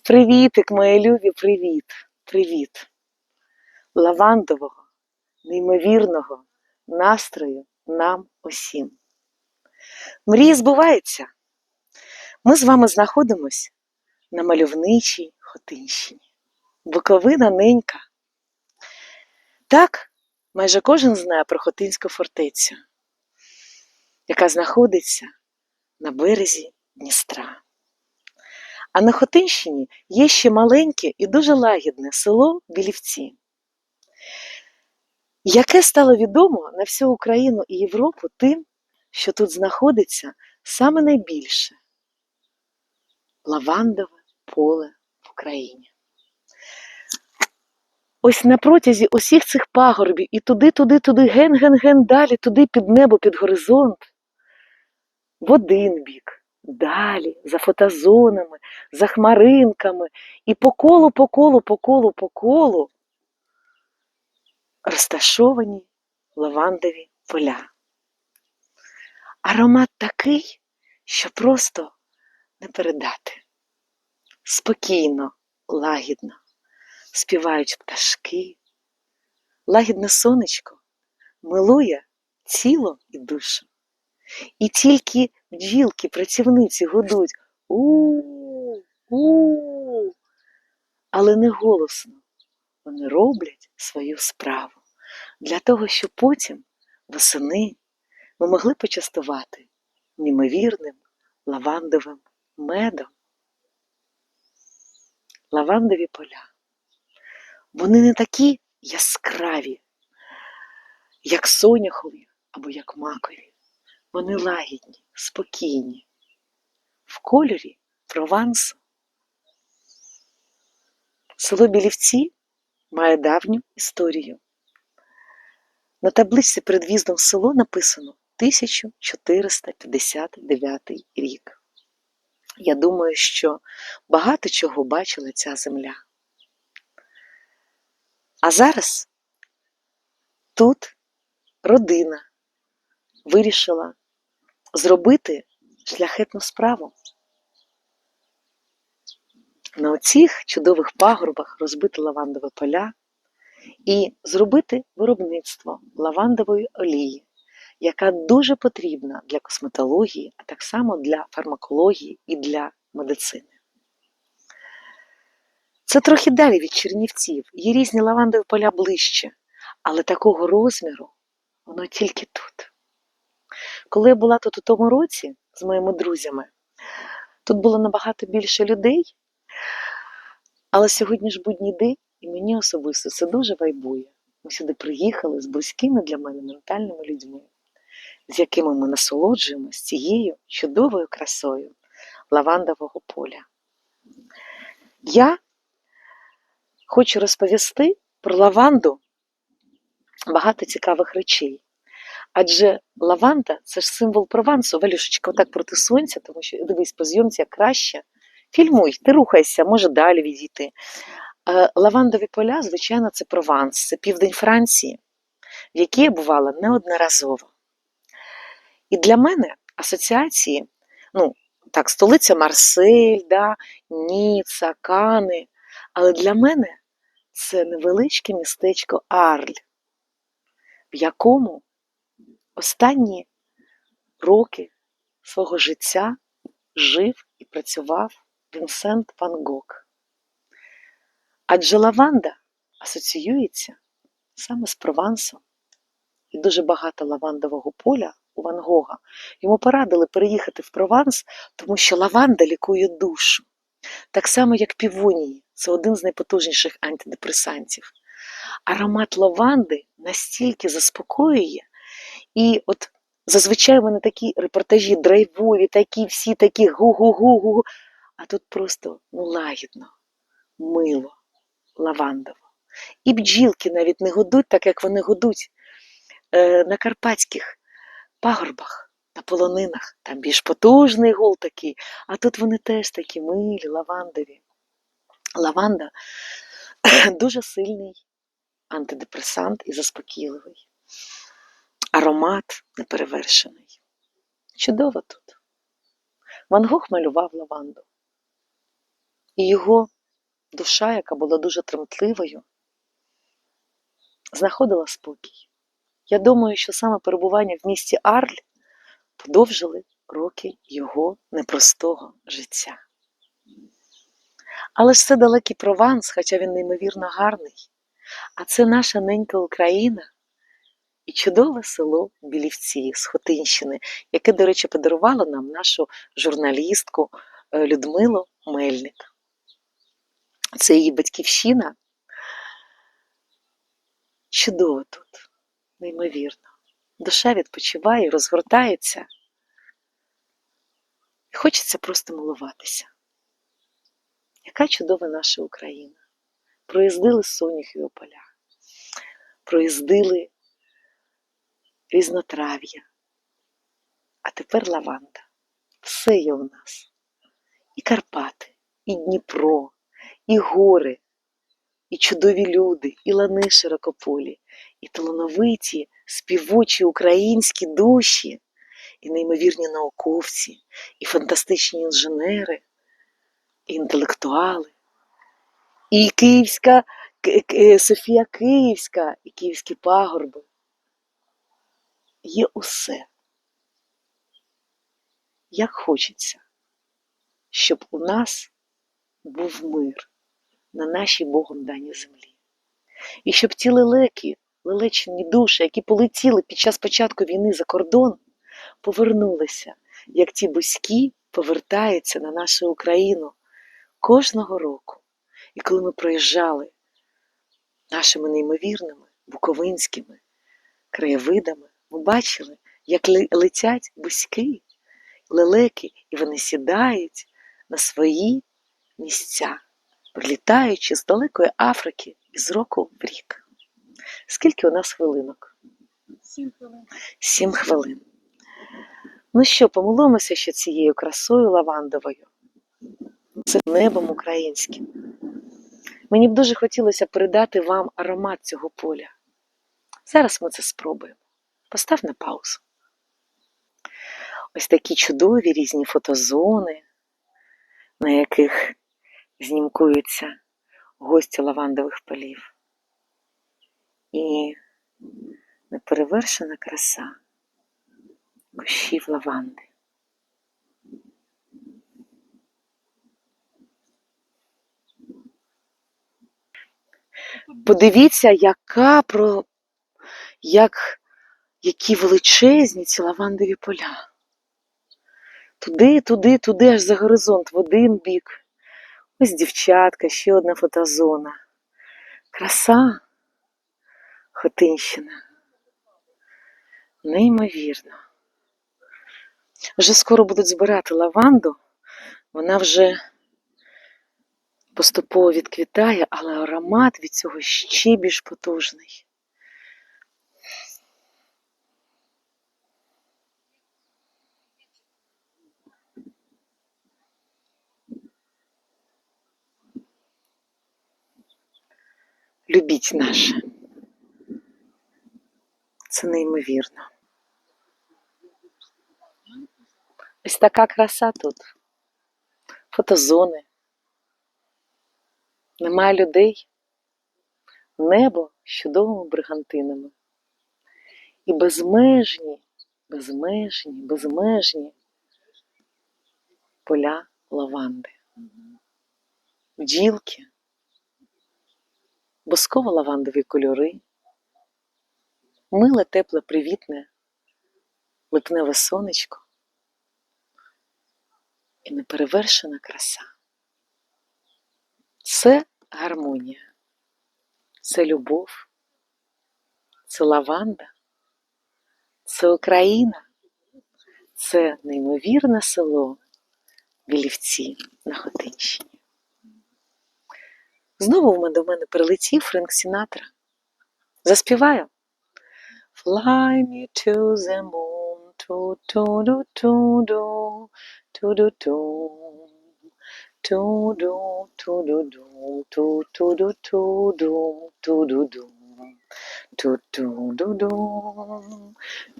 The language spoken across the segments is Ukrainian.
Привітик, мої любі, привіт, привіт. Лавандового, неймовірного настрою нам усім. Мрії збуваються. Ми з вами знаходимось на мальовничій Хотинщині. Буковина ненька. Так, майже кожен знає про Хотинську фортецю, яка знаходиться на березі Дністра. А на Хотинщині є ще маленьке і дуже лагідне село Білівці, яке стало відомо на всю Україну і Європу тим, що тут знаходиться саме найбільше лавандове поле в Україні. Ось на протязі усіх цих пагорбів і туди, туди, туди, ген, ген, ген, далі, туди під небо, під горизонт, в один бік, далі, за фотозонами, за хмаринками, і по колу, по колу, по колу, по колу розташовані лавандові поля. Аромат такий, що просто не передати. Спокійно, лагідно співають пташки, лагідне сонечко милує тіло і душу. І тільки бджілки, працівниці гудуть у-у-у. Але не голосно. Вони роблять свою справу для того, щоб потім восени ми могли почастувати неймовірним лавандовим медом. Лавандові поля. Вони не такі яскраві, як соняхові або як макові. Вони лагідні, спокійні, в кольорі провансу. Село Білівці має давню історію. На табличці перед в'їздом в село написано 1459 рік. Я думаю, що багато чого бачила ця земля. А зараз тут родина вирішила зробити шляхетну справу. На оцих чудових пагорбах розбити лавандові поля і зробити виробництво лавандової олії, яка дуже потрібна для косметології, а так само для фармакології і для медицини. Це трохи далі від Чернівців. Є різні лавандові поля ближче, але такого розміру воно тільки тут. Коли я була тут у тому році з моїми друзями, тут було набагато більше людей, але сьогодні ж будній день, і мені особисто це дуже вайбує. Ми сюди приїхали з близькими для мене ментальними людьми, з якими ми насолоджуємося цією чудовою красою лавандового поля. Я хочу розповісти про лаванду багато цікавих речей. Адже лаванда це ж символ Провансу. Валюшечка, отак проти сонця, тому що дивись, по зйомці як краще. Фільмуй, ти рухайся, може далі відійти. Е, Лавандові поля, звичайно, це Прованс, це південь Франції, в якій я бувала неодноразово. І для мене асоціації, ну, так, столиця Марсель, да, Ніца, Кани, але для мене це невеличке містечко Арль, в якому останні роки свого життя жив і працював Вінсент Ван Гог. Адже лаванда асоціюється саме з Провансом. І дуже багато лавандового поля у Ван Гога. Йому порадили переїхати в Прованс, тому що лаванда лікує душу. Так само, як півонії, це один з найпотужніших антидепресантів. Аромат лаванди настільки заспокоює, і от зазвичай в мене такі репортажі драйвові, такі всі такі гу-гу-гу-гу. А тут просто ну, лагідно, мило, лавандово. І бджілки навіть не гудуть, так як вони гудуть е, на карпатських пагорбах, на полонинах. Там більш потужний гул такий, а тут вони теж такі милі, лавандові. Лаванда дуже сильний антидепресант і заспокійливий. Аромат неперевершений. Чудово тут. Ван Гог малював лаванду. І його душа, яка була дуже тремтливою, знаходила спокій. Я думаю, що саме перебування в місті Арль подовжили роки його непростого життя. Але ж це далекий Прованс, хоча він неймовірно гарний. А це наша ненька Україна і чудове село Білівці з Хотинщини, яке, до речі, подарувало нам нашу журналістку е, Людмилу Мельник. Це її батьківщина. Чудово тут, неймовірно. Душа відпочиває, розгортається. І хочеться просто милуватися. Яка чудова наша Україна! Проїздили соняхи у полях, проїздили різнотрав'я, а тепер лаванда. Все є у нас. І Карпати, і Дніпро, і гори, і чудові люди, і лани широкополі, і талановиті, співочі українські душі, і неймовірні науковці, і фантастичні інженери, і інтелектуали, і Київська Софія Київська, і Київські пагорби. Є усе. Як хочеться, щоб у нас був мир на нашій Богом даній землі. І щоб ті лелеки, лелечені душі, які полетіли під час початку війни за кордон, повернулися, як ті бузькі повертаються на нашу Україну кожного року. І коли ми проїжджали нашими неймовірними буковинськими краєвидами, ми бачили, як летять бузьки, лелеки, і вони сідають на свої місця, прилітаючи з далекої Африки із року в рік. Скільки у нас хвилинок? Сім хвилин. Сім хвилин. Ну що, помилуємося ще цією красою лавандовою, цим небом українським. Мені б дуже хотілося передати вам аромат цього поля. Зараз ми це спробуємо. Постав на паузу. Ось такі чудові різні фотозони, на яких знімкуються гості лавандових полів. І неперевершена краса кущів лаванди. Подивіться, яка про як, які величезні ці лавандові поля. Туди, туди, туди, аж за горизонт, в один бік. Ось дівчатка, ще одна фотозона. Краса Хотинщина. Неймовірно. Вже скоро будуть збирати лаванду, вона вже поступово відквітає, але аромат від цього ще більш потужний. Любіть наше. Це неймовірно. Ось така краса тут. Фотозони. Немає людей. Небо з чудовими бригантинами. І безмежні, безмежні, безмежні поля лаванди. Бджілки, босково-лавандові кольори, миле, тепле, привітне, липневе сонечко. І неперевершена краса. Це гармонія, це любов, це лаванда, це Україна, це неймовірне село Білівці на Хотинщині. Знову в мене до мене прилетів Френк Сінатра. Заспіваю. Fly me to the moon, to to do to do, to do to, to do to do do, to to do to do, to do do, to to do do,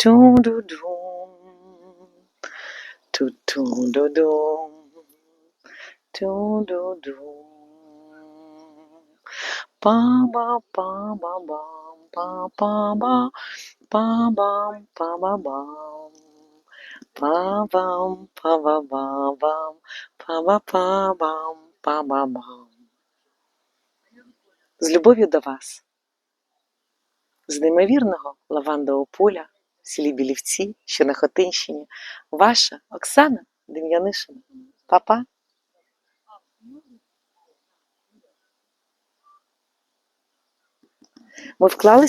to do do, to to do do, Тю-ду-ду. Па-бам, па-ба-бам. Па-бам, па-ба-ба-бам, па-ба-па-бам, па-ба-бам. З любов'ю до вас. З неймовірного лавандового поля в селі Білівці, що на Хотинщині, ваша Оксана Дем'янишина. Па-па. Ми вклали